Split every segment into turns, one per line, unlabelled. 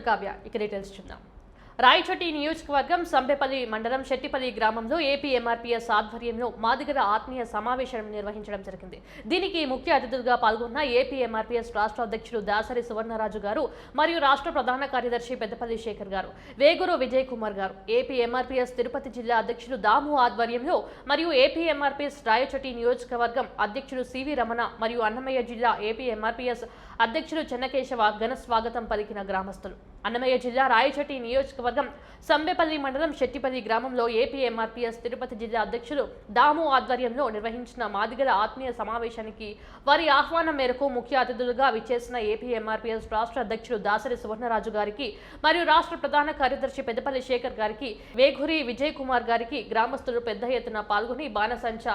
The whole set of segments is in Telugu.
నేను కావ్య. ఇక డీటెయిల్స్ చూద్దాం. రాయచోటి నియోజకవర్గం సంబెపల్లి మండలం శెట్టిపల్లి గ్రామంలో ఏపీ ఎంఆర్పీఎస్ ఆధ్వర్యంలో మాదిగల ఆత్మీయ సమావేశం నిర్వహించడం జరిగింది. దీనికి ముఖ్య అతిథులుగా పాల్గొన్న ఏపీ ఎంఆర్పీఎస్ రాష్ట్ర అధ్యక్షుడు దాసరి సువర్ణరాజు గారు మరియు రాష్ట్ర ప్రధాన కార్యదర్శి పెద్దపల్లి శేఖర్ గారు వేగురు విజయ్ కుమార్ గారు. ఏపీ ఎంఆర్పీఎస్ తిరుపతి జిల్లా అధ్యక్షుడు దాము ఆధ్వర్యంలో మరియు ఏపీ ఎంఆర్పీఎస్ రాయచోటి నియోజకవర్గం అధ్యక్షుడు సివి రమణ మరియు అన్నమయ్య జిల్లా ఏపీ ఎంఆర్పీఎస్ అధ్యక్షుడు చెన్నకేశవ ఘన స్వాగతం పలికిన గ్రామస్తులు. అన్నమయ్య జిల్లా రాయచోటి నియోజకవర్గం సంబెపల్లి మండలం శెట్టిపల్లి గ్రామంలో ఏపీ ఎంఆర్పీఎస్ తిరుపతి జిల్లా అధ్యక్షులు దాము ఆధ్వర్యంలో నిర్వహించిన మాదిగల ఆత్మీయ సమావేశానికి వారి ఆహ్వానం మేరకు ముఖ్య అతిథులుగా విచ్చేసిన ఏపీ ఎంఆర్పీఎస్ రాష్ట్ర అధ్యక్షులు దాసరి సువర్ణరాజు గారికి మరియు రాష్ట్ర ప్రధాన కార్యదర్శి పెద్దపల్లి శేఖర్ గారికి వేఘురి విజయ్ కుమార్ గారికి గ్రామస్తులు పెద్ద ఎత్తున పాల్గొని బాణసంచ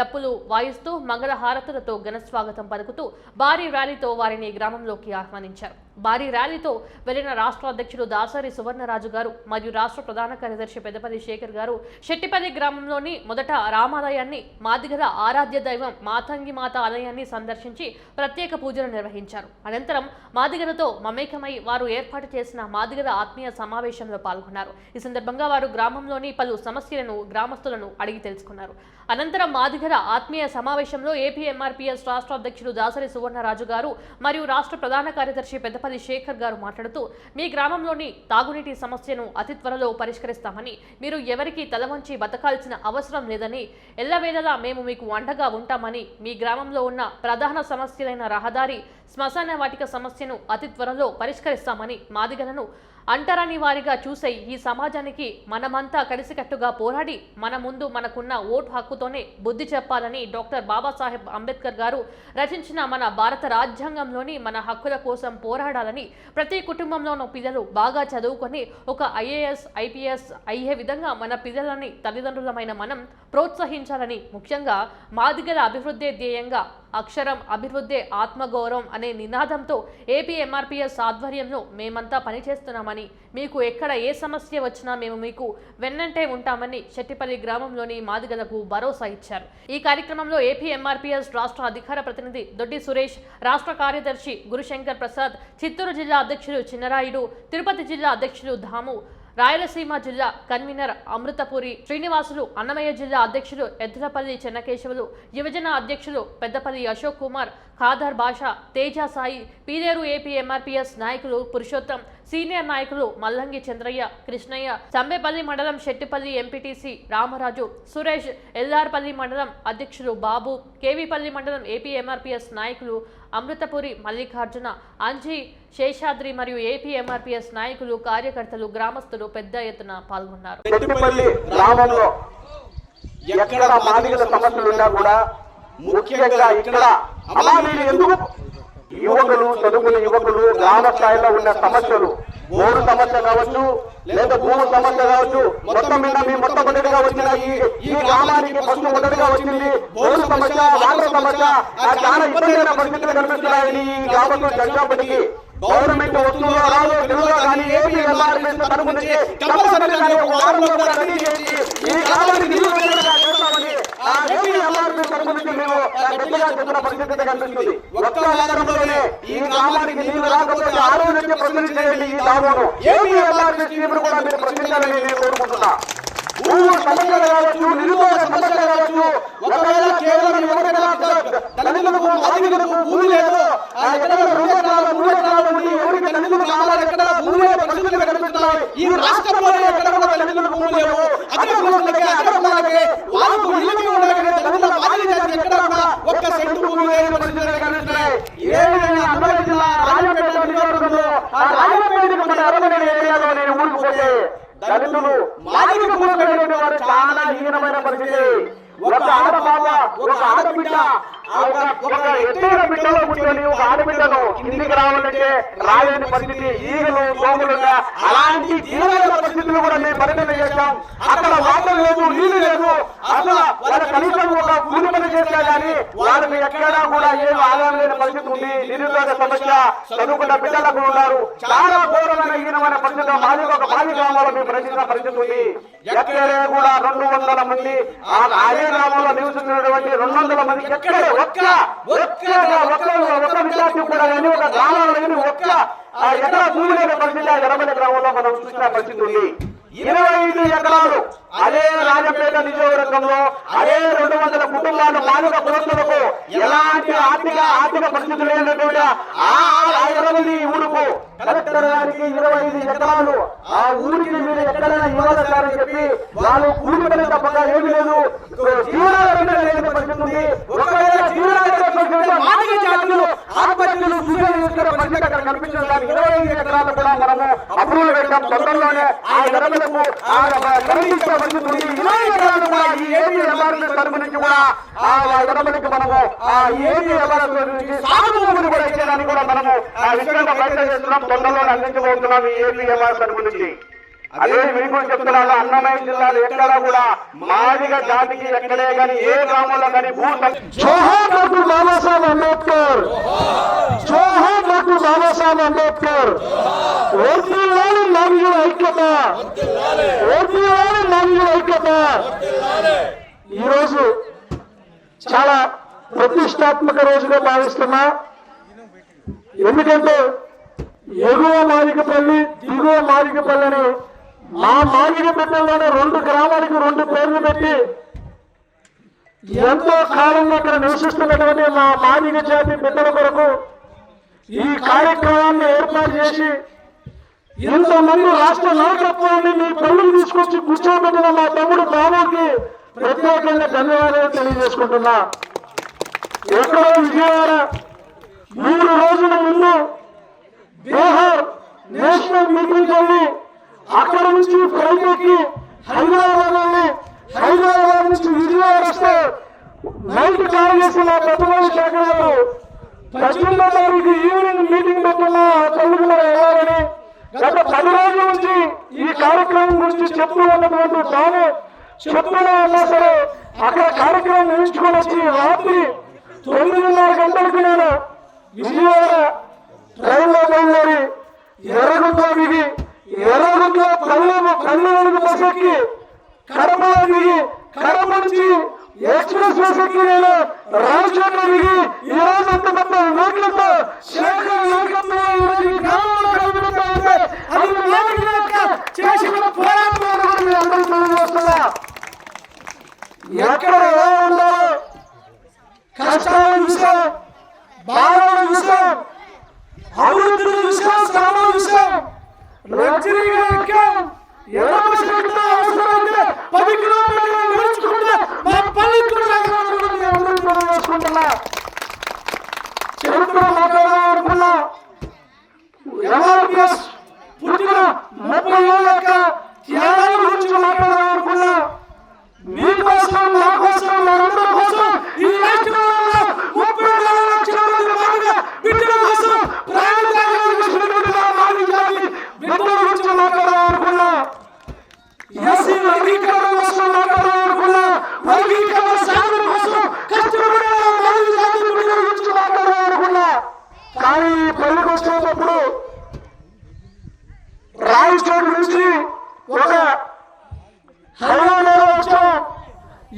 డప్పులు వాయిస్తూ మంగళ హారతులతో ఘన స్వాగతం పలుకుతూ భారీ ర్యాలీతో వారిని గ్రామంలోకి ఆహ్వానించారు. భారీ ర్యాలీతో వెళ్ళిన రాష్ట్ర రాష్ట్ర అధ్యక్షుడు దాసరి సువర్ణరాజు గారు మరియు రాష్ట్ర ప్రధాన కార్యదర్శి పెద్దపల్లి శేఖర్ గారు శెట్టిపల్లి గ్రామంలోని మొదట రామాలయాన్ని మాదిగల ఆరాధ్య దైవం మాతంగి మాత ఆలయాన్ని సందర్శించి ప్రత్యేక పూజలు నిర్వహించారు. అనంతరం మాదిగలతో మమేకమై వారు ఏర్పాటు చేసిన మాదిగల ఆత్మీయ సమావేశంలో పాల్గొన్నారు. ఈ సందర్భంగా వారు గ్రామంలోని పలు సమస్యలను గ్రామస్తులను అడిగి తెలుసుకున్నారు. అనంతరం మాదిగల ఆత్మీయ సమావేశంలో ఏపీఎంఆర్పీఎస్ రాష్ట్ర అధ్యక్షుడు దాసరి సువర్ణరాజు గారు మరియు రాష్ట్ర ప్రధాన కార్యదర్శి పెద్దపల్లి శేఖర్ గారు మాట్లాడుతూ మీ గ్రామంలోని తాగునీటి సమస్యను అతి త్వరలో పరిష్కరిస్తామని మీరు ఎవరికి తలవంచి బతకాల్సిన అవసరం లేదని ఎల్లవేళలా మేము మీకు అండగా ఉంటామని మీ గ్రామంలో ఉన్న ప్రధాన సమస్యలైన రహదారి శ్మశాన వాటిక సమస్యను అతి త్వరలో పరిష్కరిస్తామని మాదిగలను అంటరాని వారిగా చూసే ఈ సమాజానికి మనమంతా కలిసికట్టుగా పోరాడి మన ముందు మనకున్న ఓటు హక్కుతోనే బుద్ధి చెప్పాలని డాక్టర్ బాబాసాహెబ్ అంబేద్కర్ గారు రచించిన మన భారత రాజ్యాంగంలోని మన హక్కుల కోసం పోరాడాలని ప్రతి కుటుంబంలోనూ పిల్లలు బాగా చదువుకొని ఒక ఐఏఎస్ ఐపీఎస్ అయ్యే విధంగా మన పిల్లలని తల్లిదండ్రులమైన మనం ప్రోత్సహించాలని ముఖ్యంగా మాదిగల అభివృద్ధి ధ్యేయంగా అక్షరం అభివృద్ధే ఆత్మగౌరవం అనే నినాదంతో ఏపీ ఎంఆర్పీఎస్ ఆధ్వర్యంలో మేమంతా పనిచేస్తున్నామని మీకు ఎక్కడ ఏ సమస్య వచ్చినా మేము మీకు వెన్నంటే ఉంటామని చెట్టిపల్లి గ్రామంలోని మాదిగలకు భరోసా ఇచ్చారు. ఈ కార్యక్రమంలో ఏపీ ఎంఆర్పీఎస్ రాష్ట్ర అధికార ప్రతినిధి దొడ్డి సురేష్ రాష్ట్ర కార్యదర్శి గురుశంకర్ ప్రసాద్ చిత్తూరు జిల్లా అధ్యక్షులు చిన్నరాయుడు తిరుపతి జిల్లా అధ్యక్షులు ధాము రాయలసీమ జిల్లా కన్వీనర్ అమృతపురి శ్రీనివాసులు అన్నమయ్య జిల్లా అధ్యక్షులు ఎద్దులపల్లి చెన్నకేశవులు యువజన అధ్యక్షులు పెద్దపల్లి అశోక్ కుమార్ ఖాదర్ భాష తేజ సాయి పీదేరు ఏపీ ఎంఆర్పీఎస్ నాయకులు పురుషోత్తం సీనియర్ నాయకులు మల్లంగి చంద్రయ్య కృష్ణయ్య సంబేపల్లి మండలం శెట్టిపల్లి ఎంపీటీసీ రామరాజు సురేష్ ఎల్లార్పల్లి మండలం అధ్యక్షులు బాబు కేవీపల్లి మండలం ఏపీ ఎంఆర్పీఎస్ నాయకులు అమృతపురి మల్లికార్జున అంజీ శేషాద్రి మరియు ఏపీ ఎంఆర్పీఎస్ నాయకులు కార్యకర్తలు గ్రామస్తులు పెద్ద ఎత్తున పాల్గొన్నారు.
ఎక్కడ మాదిగల సమస్యలు ఉన్నా కూడా ముఖ్యంగా ఇక్కడ మీరు ఎందుకు? యువకులు చదువుకునే యువకులు గ్రామ స్థాయిలో ఉన్న సమస్యలు. బోరు సమస్య కావచ్చు లేదా భూమి సమస్య కావచ్చు మొత్తం మీద మీ మొట్టమొదటిగా వచ్చిన ఈ గ్రామానికి ఫస్ట్ మొదటిగా వచ్చింది. బోరు సమస్య వాటర్ సమస్య ఆ చాలా ఇబ్బందికర పరిస్థితులు కనిపిస్తున్నాయని ఈ గ్రామంలో జరిగినప్పటికీ గవర్నమెంట్ వస్తుందో రాదో తెలుగులో కానీ ఏపీ ఎంఆర్ఎస్ తరపు నుంచి ఈ గ్రామానికి ఆ ఏపీ ఎంఆర్ఎస్ తరపు నుంచి మేము గట్టిగా పరిస్థితి కనిపిస్తుంది. ఒక్క వారంలోనే ఈ గ్రామానికి నీళ్ళు రాకపోతే ఆ రోజు నుంచి ప్రశ్నించి చేయండి ఈ గ్రామంలో ఏపీ ఎంఆర్ఎస్ స్కీమ్ కూడా మీరు ప్రశ్నించాలని నేను కోరుకుంటున్నా. భూమి సమస్యలు కావచ్చు నిరుద్యోగ సమస్యలు కావచ్చు ఒకవేళ కేవలం ఎవరికైనా దళితులకు మాదిగలకు భూమి లేదు ఆ ఎక్కడ రెండు ఎకరాలు మూడు ఎకరాలు ఉండి ఎవరికి దళితులు కావాలి ఎక్కడ భూమి లేని పరిస్థితులు కనిపిస్తున్నాయి ఈ రాష్ట్రంలోనే ఎక్కడ కూడా దళితులకు భూమి లేవు అగ్రకులకి అగ్రకులకి వాళ్ళకు ఇళ్ళకి ఉండగానే దళితుల మాదిరి జాతి ఎక్కడ కూడా ఒక్క సెంటు భూమి లేని పరిస్థితులు కనిపిస్తున్నాయి ఇదే విధంగా అమరావతి జిల్లా రాజపేట నియోజకవర్గంలో ఆ రాజపేటకు మన అరవై ఏరియాలో నేను ఊరికి పోతే దళితులు మాదిరి కూడబెట్టిన వారు చాలా హీనమైన పరిస్థితి ఒక ఆడపాప ఒక ఆడబిడ్డ. ఒక ఎత్తైన బిడ్డలో కూర్చొని ఒక ఆడబిడ్డను ఇంటికి రావాలంటే రాలేని పరిస్థితి ఈగలు దోమలుగా అలాంటి తీవ్రమైన పరిస్థితులు కూడా మేము పరిగణన చేశాం. అక్కడ వాటర్ లేదు నీళ్ళు లేదు. అసలు వాళ్ళ కనీసం ఒక కూలి పని చేసినా కానీ వాళ్ళకి ఎక్కడా కూడా ఏం ఆదాయం లేని పరిస్థితి ఉంది. నిరుద్యోగ సమస్య చదువుకున్న బిడ్డలకు ఉన్నారు. చాలా ఘోరమైన హీనమైన పరిస్థితి మాది ఒక మాది గ్రామంలో మేము ప్రశ్నించిన పరిస్థితి ఉంది. ఎక్కడే కూడా రెండు వందల మంది ఆ అదే గ్రామంలో నివసిస్తున్నటువంటి రెండు వందల మంది ఎక్కడే ఒక్క ఒక్క ఒక్క ఒక్క విద్యార్థి కూడా కానీ ఒక గ్రామంలో కానీ ఒక్క
భూమి లేని పరిస్థితి ఎర్రమల్లి గ్రామంలో మనం చూసిన పరిస్థితి ఉంది ఇరవై ఐదు ఎకరాలు అదే రాజపేట నియోజకవర్గంలో అదే రెండు వందల కుటుంబాలు మానవ కోట్లకు ఎలాంటి ఆర్థిక ఆర్థిక పరిస్థితులు లేనటువంటి ఆ ఇరవై ఊరుకు కలెక్టర్ గారికి ఇరవై ఐదు ఎకరాలు ఆ ఊరికి మీరు ఎక్కడైనా ఇవ్వాలని చెప్పి వాళ్ళు కూలి కూలిపని తప్పగా ఏమి లేదు. జీవనాధారం పరిస్థితి ఉంది. ఒకవేళ జీవనాధారం ఆత్మహత్యలు సూచనలు చేసుకునే కనిపించడానికి ఇరవై ఐదు ఎకరాలు కూడా మనము అప్రూవల్ పెట్టాం తొందరలోనే ఆ ఎడమలకు ఆ ఈ ఏపీ ఎంఆర్ఎస్ తరపు నుంచి కూడా ఆ ఎడమలకు మనము ఆ ఏపీ ఎంఆర్ఎస్ నుంచి సాగు కూడా ఇచ్చేదానికి కూడా మనము ఆ విషయంగా ప్రయత్నం చేస్తున్నాం. తొందరలోనే అందించబోతున్నాం ఈ ఏపీ ఎంఆర్ఎస్ తరపు నుంచి. అదే మీకు చెప్తున్నాను అన్నమయ్య జిల్లాలో ఎక్కడ కూడా మాదిగ జాతికి ఎక్కడే కానీ ఏ గ్రామంలో కానీ భూ జోహార్ డాక్టర్ బాబాసాహెబ్ అంబేద్కర్. జోహార్ డాక్టర్ బాబాసాహెబ్ అంబేద్కర్. ఓట్లేని మాదిగల ఐక్యత. ఓట్లేని మాదిగల ఐక్యత. ఈరోజు చాలా ప్రతిష్టాత్మక రోజుగా భావిస్తున్నా. ఎందుకంటే ఎగువ మాదికపల్లి దిగువ మాదికపల్లిని మా మాదిక బిడ్డల్లోనే రెండు గ్రామాలకు రెండు పేర్లు పెట్టి ఎంతో కాలంగా ఇక్కడ నివసిస్తున్నటువంటి మా మాదిక జాతి బిడ్డల కొరకు ఈ కార్యక్రమాన్ని ఏర్పాటు చేసి ఇంతమంది రాష్ట్ర నాయకత్వాన్ని మీ పనులు తీసుకొచ్చి కూర్చోబెట్టిన మా తమ్ముడు బాబుకి ప్రత్యేకంగా ధన్యవాదాలు తెలియజేసుకుంటున్నా. ఎక్కడో విజయవాడ మూడు రోజుల ముందు బీహార్ నేషనల్ మీటింగ్ వెళ్ళి అక్కడ నుంచి ఫ్లైట్ ఎక్కి హైదరాబాద్ హైదరాబాద్ నుంచి విజయవాడ వస్తే నైట్ కాల్ చేసిన నా పెద్దవాళ్ళు శేఖరాలు పద్దెనిమిదో తారీఖు ఈవినింగ్ మీటింగ్ పెట్టున్నా తల్లి వెళ్ళాలని. గత పది రోజుల నుంచి ఈ కార్యక్రమం గురించి చెప్తూ ఉన్నటువంటి తాను చెప్తూనే ఉన్నా సరే అక్కడ కార్యక్రమం నిలుచుకొని వచ్చి రాత్రి తొమ్మిదిన్నర గంటలకు నేను విజయవాడ రైల్లో బయలుదేరి ఎర్రగుంట దిగి ఎర్రగుంట్లో కళ్ళు కళ్ళు బస్ ఎక్కి కడపలో దిగి కడప నుంచి ఎక్స్ప్రెస్ బస్ ఎక్కి నేను రాజకీయంలో దిగి ఈ రోజు అంత పెద్ద నోట్లతో శేఖర్ నాయకత్వంలో ఈ రోజు గ్రామంలో కలుగుతుంటా ఉంటే అది మీ చేసిన పోరాటం అందరూ ఎక్కడ ఎలా ఉండాలో? అభివృద్ధి విషయం శ్రమ ರಕ್ಷಣೆಗೆ ಎಲ್ಲ ವರ್ಷಗಳಿಂದ ಅವಸರವಾಗಿದೆ ಪದ ಕಿಲೋಮೀಟರ್ ನಡೆಸಿಕೊಂಡು ನಮ್ಮ ಪಳ್ಳಿ ನಡೆಸಿಕೊಂಡಲ್ಲ ಚರಿತ್ರೆ ಮಾತಾಡೋರ್ಗಲ್ಲ ಎಲ್ಲ ಪುಟ್ಟಿನ ಮೊಬೈಲ್ ಮೂಲಕ ಯಾರು ಮಾತಾಡ ఎస్సీ వర్గీకరణ కోసం మాట్లాడాలనుకున్నా వర్గీకరణ సాధన కోసం కష్టపడే నా మాదిగ జాతి బిడ్డల గురించి మాట్లాడాలనుకున్నా కానీ ఈ పెళ్ళికి వచ్చేటప్పుడు రాయచోటు నుంచి ఒక హైవేలో వచ్చాం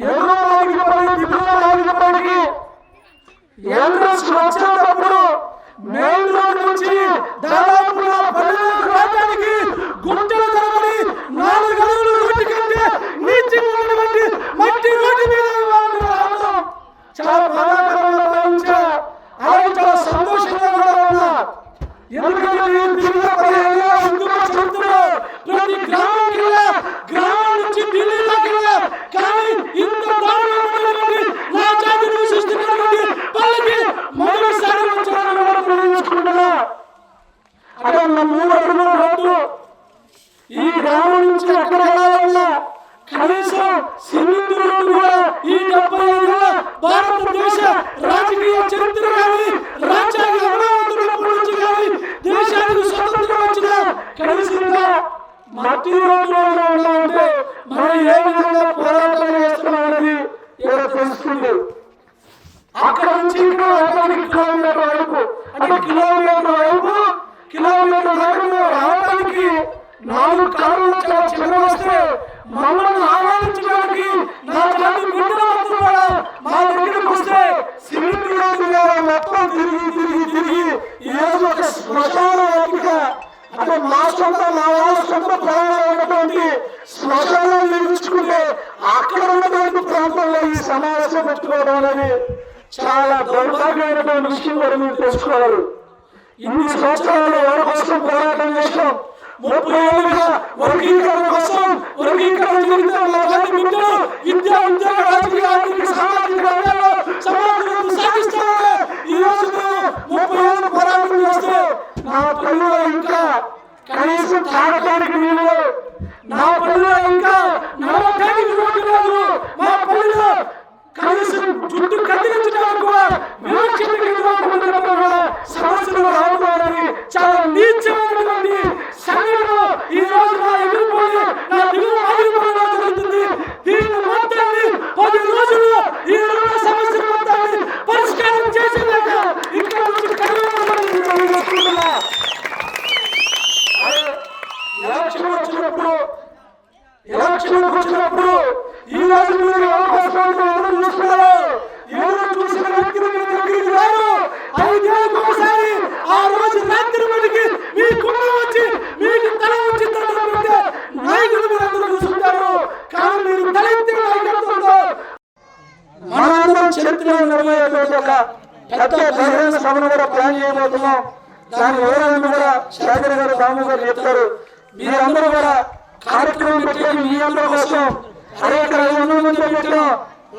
ఎన్నో నాగిపల్లి దిగువ నాగిపల్లికి ఎంట్రన్స్ వచ్చేటప్పుడు మెయిన్ రోడ్ నుంచి దాదాపు నా పల్లెలకు రావడానికి గుంటల తరబడి నాలుగు అడుగులు రోడ్డు కంటే నీచి ఉన్నటువంటి మట్టి రోడ్డు మీద వాళ్ళు రావడం చాలా బాధాకరంగా భావించా అలాగే చాలా సంతోషంగా కూడా ఉన్నా ఎందుకంటే నేను తిరిగినప్పుడు ఎలా ఉందో చెప్తున్నా ప్రతి గ్రామానికి వెళ్ళా గ్రామం నుంచి ఢిల్లీలోకి వెళ్ళా. కానీ ఇంత దారుణమైనటువంటి నా జాతి నివసిస్తున్నటువంటి పల్లెకి మొదటిసారి వచ్చానని కూడా తెలియజేసుకుంటున్నా అదే నా మూడు అడుగుల రోడ్డు ఈ గ్రామం నుంచి ఎక్కడ వెళ్ళాలన్నా కనీసం సిమెంట్ రోడ్డు కూడా ఈ డెబ్బై భారతదేశ రాజకీయ చరిత్ర కానీ రాజ్యాంగ అమరావతున్నప్పటి నుంచి కానీ దేశానికి స్వతంత్రం వచ్చిన కనీసంగా మట్టి రోజులలో ఉన్నామంటే మనం ఏ విధంగా పోరాటం చేస్తున్నామనేది ఇక్కడ తెలుస్తుంది. అక్కడ నుంచి ఇక్కడ రావడానికి కిలోమీటర్ వరకు అంటే కిలోమీటర్ వరకు కిలోమీటర్ వరకు రావడానికి నాలుగు కార్లు చాలా చిన్న వస్తే మమ్మల్ని ఆహ్వానించడానికి నా జాతి బిడ్డలు వస్తు మా దగ్గరికి వస్తే సిమెంట్ రోడ్డు మీద మొత్తం తిరిగి తిరిగి తిరిగి ఏదో ఒక శ్మశాన ఎంపిక. అంటే మా సొంత మా వాళ్ళ సొంత పొలంలో ఉన్నటువంటి శ్మశానాలు నిర్మించుకుంటే అక్కడ ఉన్నటువంటి ప్రాంతంలో ఈ సమావేశం పెట్టుకోవడం అనేది చాలా దౌర్భాగ్యమైనటువంటి విషయం కూడా మీరు తెలుసుకోవాలి. ఇన్ని సంవత్సరాలు ఎవరి కోసం పోరాటం చేశాం? ముప్పై ఏళ్ళుగా వర్గీకరణ కోసం వర్గీకరణ మా విద్యా ఉద్యోగ రాజకీయ ఆర్థిక సామాజిక రంగాల్లో సమాజం సాగిస్తామని ఈ రోజు మేము ముప్పై ఏళ్ళు పోరాటం చేస్తే నా పల్లెలో ఇంకా కనీసం తాగటానికి నీళ్ళు నా పల్లెలో ఇంకా నడవటానికి రోడ్డు లేదు మా పల్లెలో కనీసం చుట్టూ కత్తిరించడానికి కూడా వివక్షతకి ఇవ్వకుండా కూడా సమస్యలు రావడానికి చాలా నీచమైనటువంటి సంఘటన ఈ రోజు నా ఎదుర్కొని నా తెలుగు ఆగిపోవడం జరుగుతుంది. దీన్ని మొత్తాన్ని పది రోజుల్లో ఈ రెండు సమస్యలు మొత్తాన్ని పరిష్కారం చేసింది ఇక్కడ నుంచి కడవడం తెలియజేస్తున్నా ఎలక్షన్ వచ్చినప్పుడు ఎలక్షన్లకు వచ్చినప్పుడు ఈ రోజు మీరు ఎవరి కోసం అయితే ఎదురు చూస్తున్నారు ఎదురు చూసిన వ్యక్తులు మీ దగ్గరికి రారు ఐదేళ్ళకి ఒకసారి ఆ రోజు రాత్రి మటుకి మీ కుటుంబం వచ్చి మీకు తల వచ్చి దండం పెడితే నాయకులు మీరు అందరూ చూస్తుంటారు కానీ మీరు తలెత్తి నాయకత్వంతో మనందరం చరిత్రలో నిర్వహించేటువంటి ఒక పెద్ద బహిరంగ సభను కూడా ప్లాన్ చేయబోతున్నాం. దాని వివరాలను కూడా శేఖర్ గారు రాము గారు చెప్తారు. మీరందరూ కూడా కార్యక్రమం పెట్టేది మీ అందరి కోసం అరే వందల మంది పెట్టాం.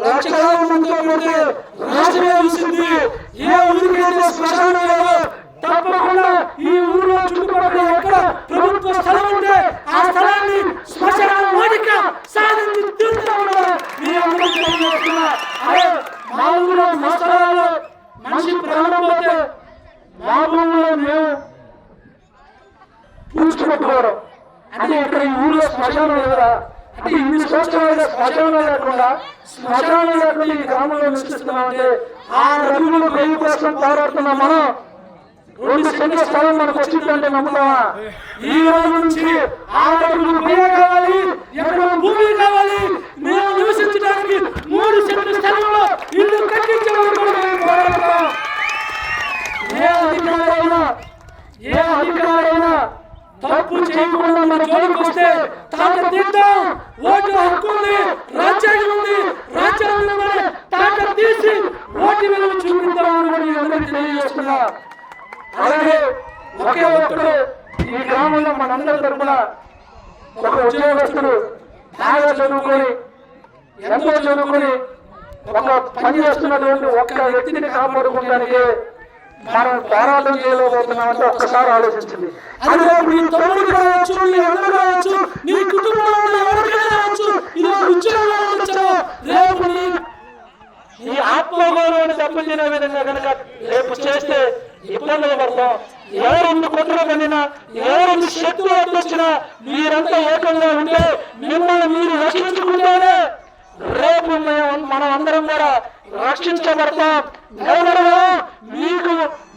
లక్షలాది మందితో పెడితే రాజమే ఏ ఊరికి అయితే తప్పకుండా ఈ ఊరిలో చుట్టుపక్కల ఎక్కడ ప్రభుత్వ స్థలం ఉంటే ఆ స్థలాన్ని శ్మశాన వాటిక సాధించి తీర్చుకోవడం మీ అందరికీ అదే మా మేము పూడ్చిపెట్టుకోవడం అంటే ఇక్కడ ఈ ఊళ్ళో శ్మశానం లేదా అంటే ఇన్ని సంవత్సరాలుగా శ్మశానం లేకుండా శ్మశానం లేకుండా ఈ గ్రామంలో నివసిస్తున్నామంటే ఆ రంగులు వెయ్యి కోసం పోరాడుతున్నాం మనం రెండు సెంట్ల స్థలం మనకు వచ్చిందంటే నమ్ముతామా ఈ రోజు నుంచి ఆ రంగులు వెయ్యి కావాలి ఎక్కడ భూమి కావాలి? మేము నివసించడానికి మూడు సెంట్ల స్థలంలో ఇల్లు కట్టించే వరకు మేము పోరాడతాం ఏ అధికారైనా ఏ అధికారైనా తప్పు చేయకుండా మన జోలికి వస్తే తాట తీద్దాం. ఓటు హక్కు ఉంది రాజ్యాంగం ఉంది రాజ్యాంగం ఉంది తాట తీసి ఓటు విలువ చూపిద్దామని కూడా అందరికీ తెలియజేస్తున్నా. అలాగే ఒకే ఒక్కడు ఈ గ్రామంలో మనందరి తరపున ఒక ఉద్యోగస్తుడు బాగా చదువుకొని ఎంతో చదువుకొని ఒక పని చేస్తున్నటువంటి ఒక్క వ్యక్తిని కాపాడుకోవడానికి మనం పోరాటం చేయలేకపోతున్నామంటే ఒక్కసారి ఆలోచించండి. అది నీ తమ్ముడు కావచ్చు నీ అన్న కావచ్చు నీ కుటుంబంలో ఎవరికైనా కావచ్చు ఇది ఒక ఉద్యోగంలో ఉండొచ్చు రేపు నీ ఆత్మగౌరవాన్ని దెబ్బతినే విధంగా కనుక రేపు చేస్తే ఇబ్బందులు పడతాం. ఎవరెన్ని కుట్ర పడినా ఎవరెన్ని శక్తులు అడ్డొచ్చినా మీరంతా ఏకంగా ఉంటే మిమ్మల్ని మీరు రక్షించుకుంటేనే. రేపు మనం అందరం కూడా రక్షించబడతాం. నిలబడగా మీకు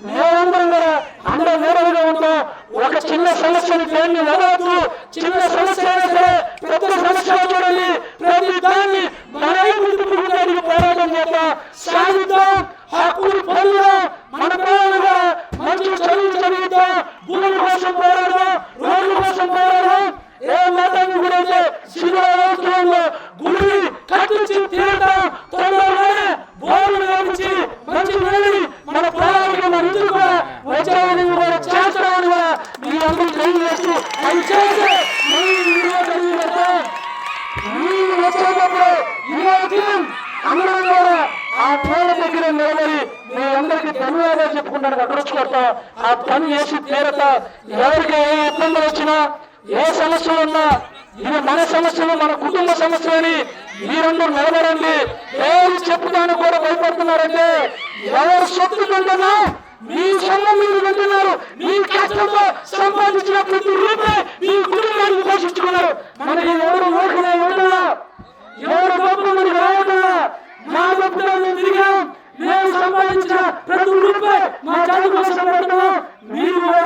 మేమందరం కూడా అందరూ నిలబడిగా ఉంటాం. ఒక చిన్న సమస్యని దాన్ని వదలద్దు. చిన్న సమస్య అయినా సరే పెద్ద సమస్య చూడండి. ప్రతి దాన్ని మన ముందుకు పోరాటం చేద్దాం. సాగుతాం హక్కులు పొందుదాం. మన పిల్లలు కూడా మంచి చదువు చదువుతాం భూమి కోసం పోరాడదాం. రోడ్ల కోసం పోరాడదాం. ఏ మతాన్ని గురైతే శివాలయంలో గుడి కట్టించి తీరటం తొందరలోనే బోర్లు వేయించి మంచి నీళ్ళని మన పొలాలకి మన ఇంటికి కూడా వచ్చేవాడిని కూడా చేస్తామని కూడా మీ అందరూ తెలియజేస్తూ అది చేస్తే మళ్ళీ నీళ్ళు వచ్చేటప్పుడు ఇదే టీం కూడా ఆ పూల దగ్గర నిలబడి మీ అందరికి ధన్యవాదాలు చెప్పుకుంటాను అక్కడ ఆ పని చేసి తీరత. ఎవరికి ఏ ఇబ్బందులు వచ్చినా సమస్యలు ఉన్నా ఇది మన సమస్యలు మన కుటుంబ సమస్య అని మీరందరూ నిలబడండి. ఎవరు చెప్పుదానికి కూడా భయపడుతున్నారంటే ఎవరు సొత్తు కంటున్నా మీ సొమ్ము మీరు కంటున్నారు మీ కష్టంతో సంపాదించిన ప్రతి రూపాయి మీ కుటుంబానికి పోషించుకున్నారు. మనకి ఎవరు ఓటునే ఉండదా ఎవరు గొప్ప మనకి రావట్లా మా గొప్పలో మేము దిగాం మేము సంపాదించిన ప్రతి రూపాయి మా జాతి కోసం పెడుతున్నాం. మీరు కూడా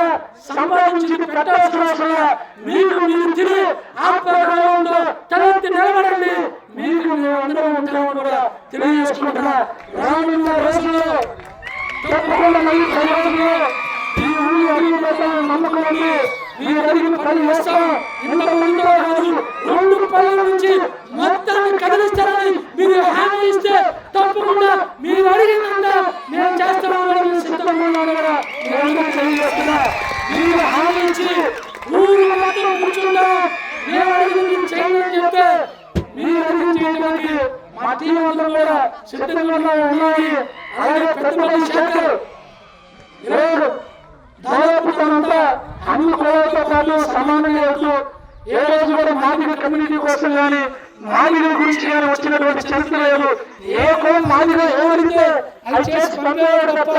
సంపాదించి పెట్టాల్సిన అవసరం లేదు. మీకు మీరు తిరిగి ఆత్మగౌరవంతో తలెత్తి నిలబడండి. మీకు మేము అందరం ఉంటామని కూడా తెలియజేసుకుంటున్నా. రానున్న రోజుల్లో
తప్పకుండా మళ్ళీ ఈ ఊరి అడిగిన నమ్మకం ఉంది ఈ అడిగిన పని చేస్తాం ఇంత ముందు కాదు
రెండు పనుల నుంచి మొత్తాన్ని కదిలిస్తారని మీరు హామీ ఇస్తే తప్పకుండా మీరు అడిగినంత మేము చేస్తామని సిద్ధంగా ఉన్నాం
నేను తెలియజేస్తున్నా
మీరు హామీ ఇచ్చి ఊరు మొత్తం కూర్చుంటాం. మేము అడిగింది చేయండి చెప్తే
మీరు చేయడానికి మా టీం అందరూ కూడా సిద్ధంగా ఉన్నాయి అలాగే పెద్దపల్లి శేఖర్ ఈరోజు దాదాపు అన్ని కులాలతో పాటు సమానంగా వెళ్తూ ఏ రోజు కూడా మాదిగ కమ్యూనిటీ కోసం కానీ మాదిగల గురించి కానీ వచ్చినటువంటి చరిత్ర లేదు. ఏ కులం మాదిగ ఏమడిగితే అది చేసి పంపేవాడు తప్ప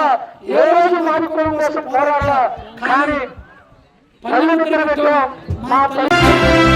ఏ రోజు మాది కులం కోసం పోరాడాల. కానీ పల్లె పెట్టాం మా తల్లి